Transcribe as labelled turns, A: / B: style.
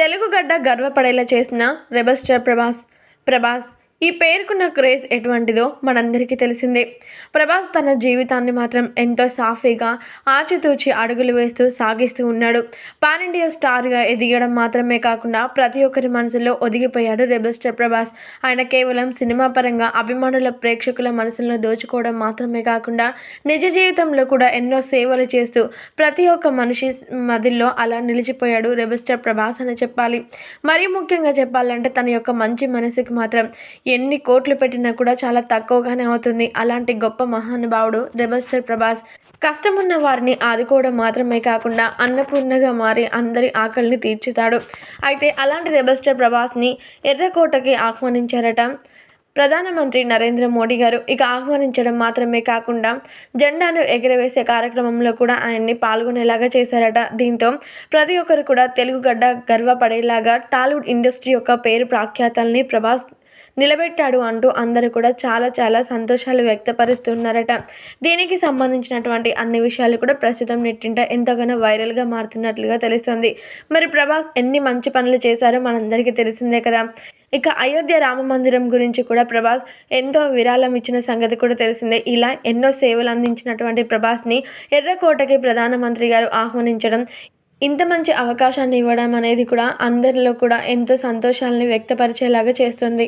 A: తెలుగు గడ్డ గర్వపడేలా చేసిన రెబస్టర్ ప్రభాస్ ప్రభాస్ ఈ పేరుకున్న క్రేజ్ ఎటువంటిదో మనందరికీ తెలిసిందే. ప్రభాస్ తన జీవితాన్ని మాత్రం ఎంతో సాఫీగా ఆచితూచి అడుగులు వేస్తూ సాగిస్తూ ఉన్నాడు. పాన్ ఇండియా స్టార్గా ఎదిగడం మాత్రమే కాకుండా ప్రతి ఒక్కరి మనసులో ఒదిగిపోయాడు రెబల్ స్టార్ ప్రభాస్. ఆయన కేవలం సినిమా పరంగా అభిమానుల ప్రేక్షకుల మనసులను దోచుకోవడం మాత్రమే కాకుండా నిజ జీవితంలో కూడా ఎన్నో సేవలు చేస్తూ ప్రతి ఒక్క మనిషి మదిలో అలా నిలిచిపోయాడు రెబల్ స్టార్ ప్రభాస్ అని చెప్పాలి. మరీ ముఖ్యంగా చెప్పాలంటే తన యొక్క మంచి మనసుకు మాత్రం ఎన్ని కోట్లు పెట్టినా కూడా చాలా తక్కువగానే అవుతుంది. అలాంటి గొప్ప మహానుభావుడు రెబల్ స్టార్ ప్రభాస్. కష్టమున్న వారిని ఆదుకోవడం మాత్రమే కాకుండా అన్నపూర్ణగా మారి అందరి ఆకలిని తీర్చుతాడు. అయితే అలాంటి రెబల్ స్టార్ ప్రభాస్ని ఎర్రకోటకి ఆహ్వానించారట ప్రధానమంత్రి నరేంద్ర మోడీ గారు. ఇక ఆహ్వానించడం మాత్రమే కాకుండా జెండాను ఎగరవేసే కార్యక్రమంలో కూడా ఆయన్ని పాల్గొనేలాగా చేశారట. దీంతో ప్రతి ఒక్కరు కూడా తెలుగు గడ్డ గర్వపడేలాగా టాలీవుడ్ ఇండస్ట్రీ యొక్క పేరు ప్రాఖ్యాతల్ని ప్రభాస్ నిలబెట్టాడు అంటూ అందరూ కూడా చాలా చాలా సంతోషాలు వ్యక్తపరుస్తున్నారట. దీనికి సంబంధించినటువంటి అన్ని విషయాలు కూడా ప్రస్తుతం నెట్టింట ఎంతగానో వైరల్గా మారుతున్నట్లుగా తెలుస్తుంది. మరి ప్రభాస్ ఎన్ని మంచి పనులు చేశారో మనందరికీ తెలిసిందే కదా. ఇక అయోధ్య రామ మందిరం గురించి కూడా ప్రభాస్ ఎంతో విరాళం ఇచ్చిన సంగతి కూడా తెలిసిందే. ఇలా ఎన్నో సేవలు అందించినటువంటి ప్రభాస్ని ఎర్రకోటకి ప్రధానమంత్రి గారు ఆహ్వానించడం ఇంత మంచి అవకాశాన్ని ఇవ్వడం అనేది కూడా అందరిలో కూడా ఎంతో సంతోషాలని వ్యక్తపరిచేలాగా చేస్తుంది.